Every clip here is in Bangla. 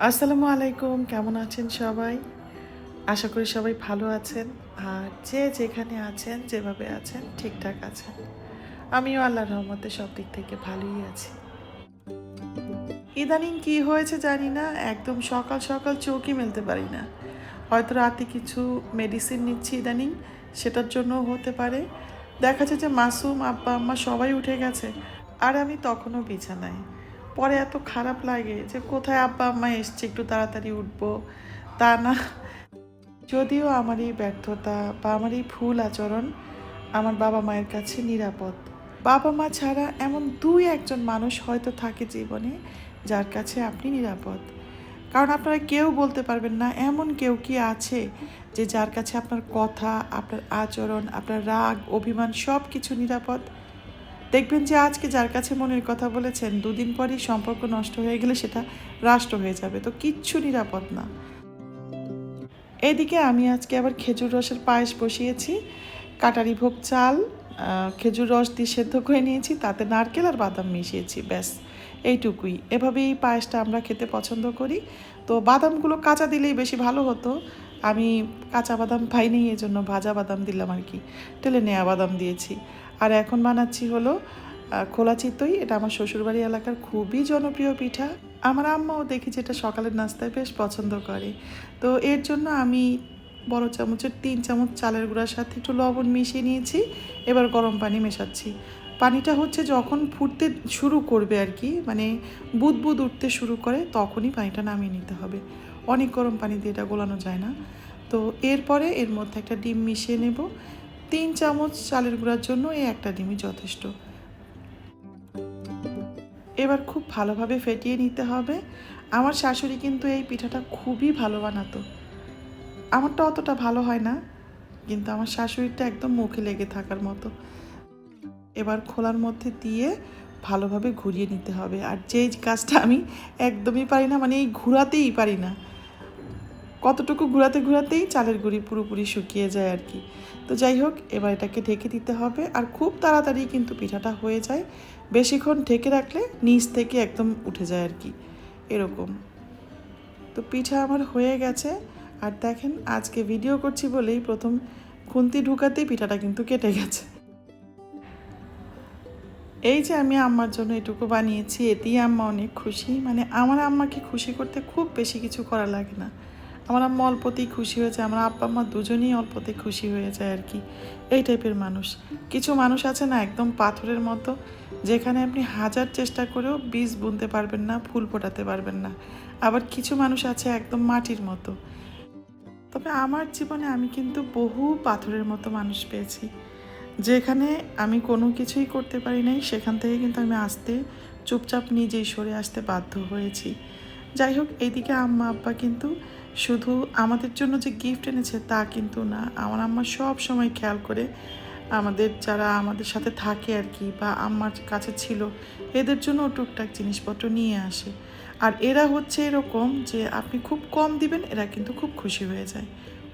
আসসালামু আলাইকুম, কেমন আছেন সবাই? আশা করি সবাই ভালো আছেন। আর যে যেখানে আছেন, যেভাবে আছেন, ঠিকঠাক আছেন। আমিও আল্লাহর রহমতে সব দিক থেকে ভালোই আছি। ইদানিং কি হয়েছে জানি না, একদম সকাল সকাল চৌকি মেলতে পারি না। হয়তো রাতে কিছু মেডিসিন নিচ্ছি ইদানিং, সেটার জন্য হতে পারে। দেখা যায় যে মাসুম, আব্বা, আম্মা সবাই উঠে গেছে। আর আমি তখনও বিছানায়। পরে এত খারাপ লাগে যে কোথায় আব্বা আম্মা এসছে, একটু তাড়াতাড়ি উঠবো। তা না, যদিও আমার এই ব্যর্থতা বা আমার এই ভুল আচরণ আমার বাবা মায়ের কাছে নিরাপদ। বাবা মা ছাড়া এমন দুই একজন মানুষ হয়তো থাকে জীবনে যার কাছে আপনি নিরাপদ। কারণ আপনারা কেউ বলতে পারবেন না, এমন কেউ কি আছে যে যার কাছে আপনার কথা, আপনার আচরণ, আপনার রাগ, অভিমান সব কিছু নিরাপদ? দেখবেন যে আজকে যার কাছে মনের কথা বলেছেন, দুদিন পরই সম্পর্ক নষ্ট হয়ে গেলে সেটা রাষ্ট্র হয়ে যাবে। তো কিচ্ছু নিরাপদ না। এদিকে আমি আজকে আবার খেজুর রসের পায়েস বসিয়েছি, কাটারি ভোগ চাল খেজুর রস দিয়ে সেদ্ধ করে নিয়েছি, তাতে নারকেল আর বাদাম মিশিয়েছি, ব্যাস, এইটুকুই। এভাবেই পায়েসটা আমরা খেতে পছন্দ করি। তো বাদামগুলো কাঁচা দিলেই বেশি ভালো হতো। আমি কাঁচা বাদাম পাইনি এই জন্য ভাজা বাদাম দিলাম আর কি। টেলে নেয়া বাদাম দিয়েছি। আর এখন বানাচ্ছি হলো খোলা চিতই। এটা আমার শ্বশুরবাড়ি এলাকার খুবই জনপ্রিয় পিঠা। আমার আম্মাও দেখি যেটা সকালের নাস্তায় বেশ পছন্দ করে। তো এর জন্য আমি বড় চামচের তিন চামচ চালের গুঁড়ার সাথে একটু লবণ মিশিয়ে নিয়েছি। এবার গরম পানি মেশাচ্ছি। পানিটা হচ্ছে যখন ফুটতে শুরু করবে আর কি মানে বুদ বুদ উঠতে শুরু করে, তখনই পানিটা নামিয়ে নিতে হবে। অনেক গরম পানি দিয়ে এটা গোলানো যায় না। তো এরপরে এর মধ্যে একটা ডিম মিশিয়ে নেব। তিন চামচ চালের গুঁড়ার জন্য এই একটা ডিমই যথেষ্ট। এবার খুব ভালোভাবে ফেটিয়ে নিতে হবে। আমার শাশুড়ি কিন্তু এই পিঠাটা খুবই ভালো বানাতো। আমারটা অতটা ভালো হয় না, কিন্তু আমার শাশুড়িটা একদম মুখে লেগে থাকার মতো। এবার খোলার মধ্যে দিয়ে ভালোভাবে ঘুরিয়ে নিতে হবে। আর যেই কাজটা আমি একদমই পারি না মানে এই ঘুরাতেই পারি না। কতটুকু ঘুরাতে ঘোরাতেই চালের গুঁড়ি পুরোপুরি শুকিয়ে যায় আর কি। তো যাই হোক, এবার এটাকে ঢেকে দিতে হবে আর খুব তাড়াতাড়ি কিন্তু পিঠাটা হয়ে যায়। বেশিক্ষণ ঢেকে রাখলে নিচ থেকে একদম উঠে যায় আর কি, এরকম। তো পিঠা আমার হয়ে গেছে। আর দেখেন, আজকে ভিডিও করছি বলেই প্রথম খুন্তি ঢুকাতেই পিঠাটা কিন্তু কেটে গেছে। এই যে আমি আম্মার জন্য এটুকু বানিয়েছি, এতেই আম্মা অনেক খুশি। মানে আমার আম্মাকে খুশি করতে খুব বেশি কিছু করা লাগে না। আমার আম্মা অল্পতেই খুশি হয়েছে, আমার আব্বা আম্মা দুজনেই অল্পতে খুশি হয়ে যায় আর কি। এই টাইপের মানুষ। কিছু মানুষ আছে না একদম পাথরের মতো, যেখানে আপনি হাজার চেষ্টা করেও বীজ বুনতে পারবেন না, ফুল ফোটাতে পারবেন না। আবার কিছু মানুষ আছে একদম মাটির মতো। তবে আমার জীবনে আমি কিন্তু বহু পাথরের মতো মানুষ পেয়েছি। যেখানে আমি কোনো কিছুই করতে পারি নাই, সেখান থেকে কিন্তু আমি আসতে চুপচাপ নিজেই সরে আসতে বাধ্য হয়েছি। যাই হোক, এইদিকে আম্মা, আব্বা কিন্তু শুধু আমাদের জন্য যে গিফট এনেছে তা কিন্তু না। আমার আম্মা সব সময় খেয়াল করে আমাদের যারা আমাদের সাথে থাকে আর কি বা আম্মার কাছে ছিল, এদের জন্য টুকটাক জিনিসপত্র নিয়ে আসে। আর এরা হচ্ছে এরকম যে আপনি খুব কম দিবেন, এরা কিন্তু খুব খুশি হয়ে যায়।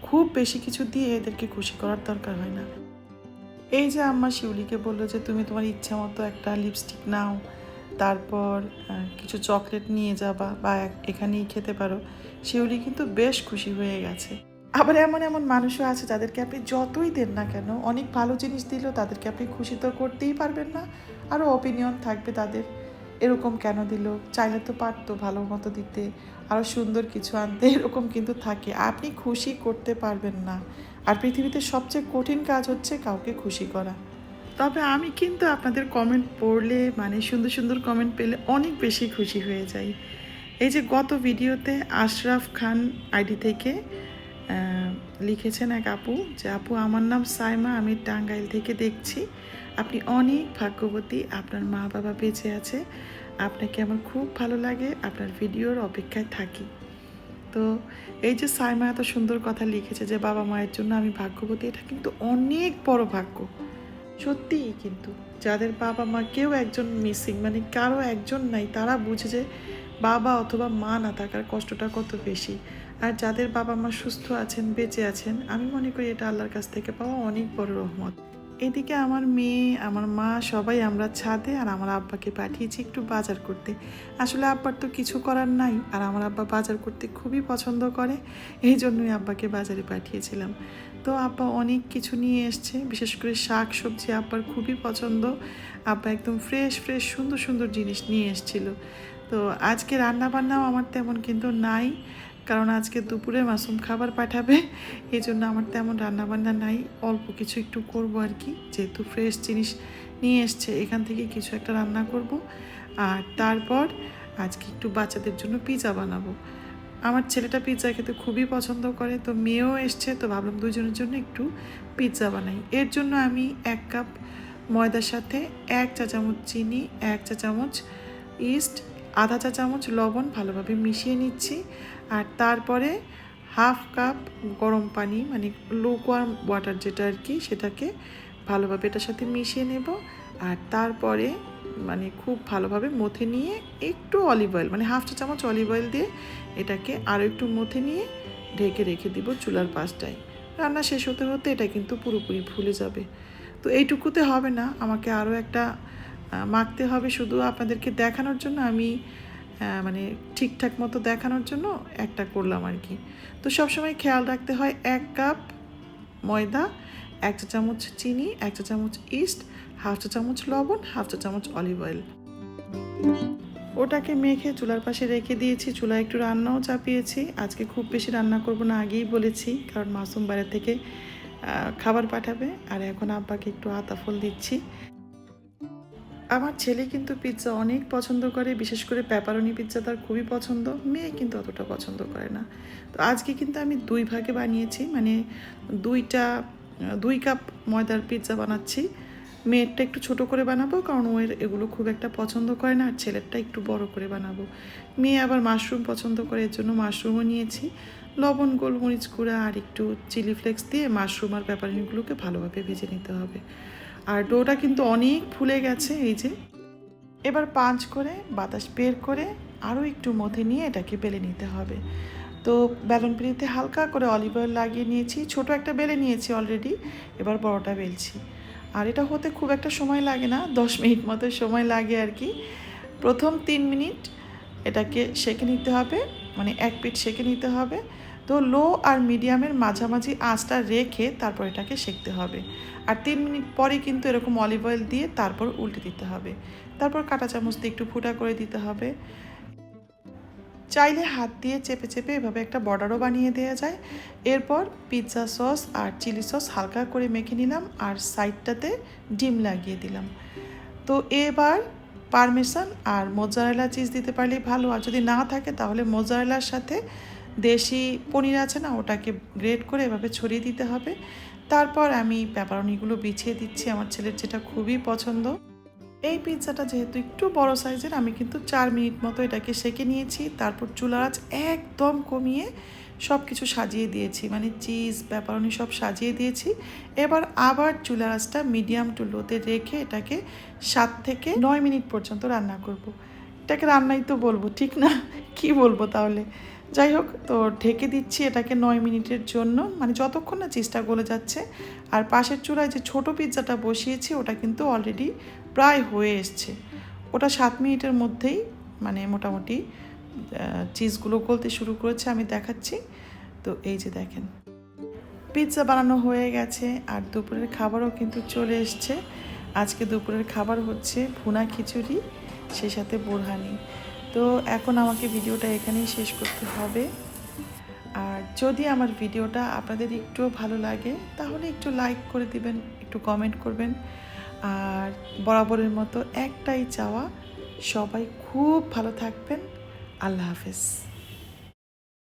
খুব বেশি কিছু দিয়ে এদেরকে খুশি করার দরকার হয় না। এই যে আম্মা শিউলিকে বলল যে, তুমি তোমার ইচ্ছা মতো একটা লিপস্টিক নাও তারপর কিছু চকলেট নিয়ে যাবা বা এখানেই খেতে পারো, শিউলি কিন্তু বেশ খুশি হয়ে গেছে। আবার এমন এমন মানুষও আছে যাদেরকে আপনি যতই দেন না কেন, অনেক ভালো জিনিস দিলেও তাদেরকে আপনি খুশি তো করতেই পারবেন না। আরও অপিনিয়ন থাকবে তাদের, এরকম কেন দিল? চাইলে তো পারতো ভালো মতো দিতে, আরও সুন্দর কিছু আনতে, এরকম কিন্তু থাকে। আপনি খুশি করতে পারবেন না। আর পৃথিবীতে সবচেয়ে কঠিন কাজ হচ্ছে কাউকে খুশি করা। তবে আমি কিন্তু আপনাদের কমেন্ট পড়লে মানে সুন্দর সুন্দর কমেন্ট পেলে অনেক বেশি খুশি হয়ে যাই। এই যে গত ভিডিওতে আশরাফ খান আইডি থেকে লিখেছেন এক আপু যে, আপু, আমার নাম সাইমা, আমি টাঙ্গাইল থেকে দেখছি। আপনি অনেক ভাগ্যবতী। আপনার মা বাবা বেঁচে আছে। আপনাকে আমার খুব ভালো লাগে। আপনার ভিডিওর অপেক্ষায় থাকি। তো এই যে সাইমা এত সুন্দর কথা লিখেছে যে বাবা মায়ের জন্য আমি ভাগ্যবতী। এটা কিন্তু অনেক বড় ভাগ্য। সত্যিই কিন্তু যাদের বাবা মা কেউ একজন মিসিং মানে কারও একজন নাই, তারা বুঝে যে বাবা অথবা মা না থাকার কষ্টটা কত বেশি। আর যাদের বাবা মা সুস্থ আছেন, বেঁচে আছেন, আমি মনে করি এটা আল্লাহর কাছ থেকে পাওয়া অনেক বড় রহমত। এদিকে আমার মেয়ে, আমার মা সবাই আমরা ছাদে আর আমার আব্বাকে পাঠিয়েছি একটু বাজার করতে। আসলে আব্বার তো কিছু করার নাই আর আমার আব্বা বাজার করতে খুবই পছন্দ করে এই জন্যই আব্বাকে বাজারে পাঠিয়েছিলাম। তো আব্বা অনেক কিছু নিয়ে এসছে। বিশেষ করে শাক সবজি আব্বার খুবই পছন্দ। আব্বা একদম ফ্রেশ ফ্রেশ সুন্দর সুন্দর জিনিস নিয়ে এসছিল। তো আজকে রান্না বান্নাও আমার তেমন কিন্তু নাই, কারণ আজকে দুপুরে মাসুম খাবার পাঠাবে এই জন্য আমার তেমন রান্নাবান্না নাই। অল্প কিছু একটু করব আর কি, যেহেতু ফ্রেশ জিনিস নিয়ে এসছে, এখান থেকে কিছু একটা রান্না করব। আর তারপর আজকে একটু বাচ্চাদের জন্য পিৎজা বানাবো। আমার ছেলেটা পিৎজা খেতে খুবই পছন্দ করে, তো মেয়েও এসছে, তো ভাবলাম দুজনের জন্য একটু পিৎজা বানাই। এর জন্য আমি এক কাপ ময়দার সাথে এক চা চামচ চিনি, এক চা চামচ ইস্ট আধা চা চামচ লবণ ভালোভাবে মিশিয়ে নিচ্ছি, আর তারপরে হাফ কাপ গরম পানি মানে লুকওয়ার্ম ওয়াটার যেটা আর কি, সেটাকে ভালোভাবে এটার সাথে মিশিয়ে নেব, আর তারপরে মানে খুব ভালোভাবে মথে নিয়ে একটু অলিভ অয়েল মানে হাফ চা চামচ অলিভ অয়েল দিয়ে এটাকে আরও একটু মথে নিয়ে ঢেকে রেখে দিব চুলার পাশটায়। রান্না শেষ হতে হতে এটা কিন্তু পুরোপুরি ফুলে যাবে। তো এইটুকুতে হবে না, আমাকে আরও একটা মাখতে হবে শুধু আপনাদেরকে দেখানোর জন্য, আমি মানে ঠিকঠাক মতো দেখানোর জন্য একটা করলাম আর কি। তো সবসময় খেয়াল রাখতে হয় এক কাপ ময়দা এক চা চামচ চিনি এক চা চামচ ইস্ট, হাফ চা চামচ লবণ, হাফ চা চামচ অলিভ অয়েল। ওটাকে মেখে চুলার পাশে রেখে দিয়েছি। চুলায় একটু রান্নাও চাপিয়েছি। আজকে খুব বেশি রান্না করব না, আগেই বলেছি, কারণ মাসুম বাইরে থেকে খাবার পাঠাবে। আর এখন আব্বাকে একটু আতা ফল দিচ্ছি। আমার ছেলে কিন্তু পিৎজা অনেক পছন্দ করে, বিশেষ করে প্যাপারনি পিৎজা তার খুবই পছন্দ। মেয়ে কিন্তু অতটা পছন্দ করে না। তো আজকে কিন্তু আমি দুই ভাগে বানিয়েছি মানে দুইটা দুই কাপ ময়দার পিৎজা বানাচ্ছি। মেয়েরটা একটু ছোট করে বানাবো, কারণ ওর এগুলো খুব একটা পছন্দ করে না, আর ছেলেরটা একটু বড় করে বানাবো। মেয়ে আবার মাশরুম পছন্দ করে, এর জন্য মাশরুমও নিয়েছি। লবণ, গোলমরিচ গুঁড়া আর একটু চিলি ফ্লেক্স দিয়ে মাশরুম আর পেপারনিগুলোকে ভালোভাবে ভেজে নিতে হবে। আর ডোটা কিন্তু অনেক ফুলে গেছে, এই যে। এবার পাঁচ করে বাতাস বের করে আরও একটু মধ্যে নিয়ে এটাকে বেলে নিতে হবে। তো পিড়িতে হালকা করে অলিভ অয়েল লাগিয়ে নিয়েছি। ছোট একটা বেলে নিয়েছি অলরেডি এবার বড়টা বেলছি। আর এটা হতে খুব একটা সময় লাগে না, দশ মিনিট মতো সময় লাগে আর কি। প্রথম তিন মিনিট এটাকে সেঁকে নিতে হবে মানে এক পিঠ সেঁকে নিতে হবে। তো লো আর মিডিয়ামের মাঝামাঝি আঁচটা রেখে তারপর এটাকে সেঁকতে হবে। আর তিন মিনিট পরে কিন্তু এরকম অলিভ অয়েল দিয়ে তারপর উল্টে দিতে হবে। তারপর কাঁটা চামচ দিয়ে একটু ফুটা করে দিতে হবে। চাইলে হাত দিয়ে চেপে চেপে এভাবে একটা বর্ডারও বানিয়ে দেওয়া যায়। এরপর পিৎজা সস আর চিলি সস হালকা করে মেখে নিলাম আর সাইডটাতে ডিম লাগিয়ে দিলাম। তো এবার পারমেসান আর মোজারেলা চিজ দিতে পারলেই ভালো। আর যদি না থাকে তাহলে মোজারেলার সাথে দেশি পনির আছে না, ওটাকে গ্রেট করে এভাবে ছড়িয়ে দিতে হবে। তারপর আমি পেপারনিগুলো বিছিয়ে দিচ্ছি। আমার ছেলের যেটা খুবই পছন্দ। এই পিৎজাটা যেহেতু একটু বড় সাইজের, আমি কিন্তু চার মিনিট মতো এটাকে সেকে নিয়েছি। তারপর চুলার আঁচ একদম কমিয়ে সব কিছু সাজিয়ে দিয়েছি। মানে চিজ পেপারনি সব সাজিয়ে দিয়েছি। এবার আবার চুলার আঁচটা মিডিয়াম টু লোতে রেখে এটাকে সাত থেকে নয় মিনিট পর্যন্ত রান্না করব। এটাকে রান্নাই তো বলব, ঠিক না? কি বলব তাহলে? যাই হোক, তো ঢেকে দিচ্ছি এটাকে নয় মিনিটের জন্য। মানে যতক্ষণ না চিজটা গলে যাচ্ছে। আর পাশের চূড়ায় যে ছোট পিৎজাটা বসিয়েছি, ওটা কিন্তু অলরেডি প্রায় হয়ে এসছে। ওটা সাত মিনিটের মধ্যেই মানে মোটামুটি চিজগুলো গলতে শুরু করেছে, আমি দেখাচ্ছি। তো এই যে দেখেন পিৎজা বানানো হয়ে গেছে আর দুপুরের খাবারও কিন্তু চলে এসছে। আজকে দুপুরের খাবার হচ্ছে ভুনা খিচুড়ি সেই সাথে বোরহানি। তো এখন আমাকে ভিডিওটা এখানেই শেষ করতে হবে। আর যদি আমার ভিডিওটা আপনাদের একটুও ভালো লাগে, তাহলে একটু লাইক করে দিবেন, একটু কমেন্ট করবেন। আর বরাবরের মতো একটাই চাওয়া সবাই খুব ভালো থাকবেন। আল্লাহ হাফেজ।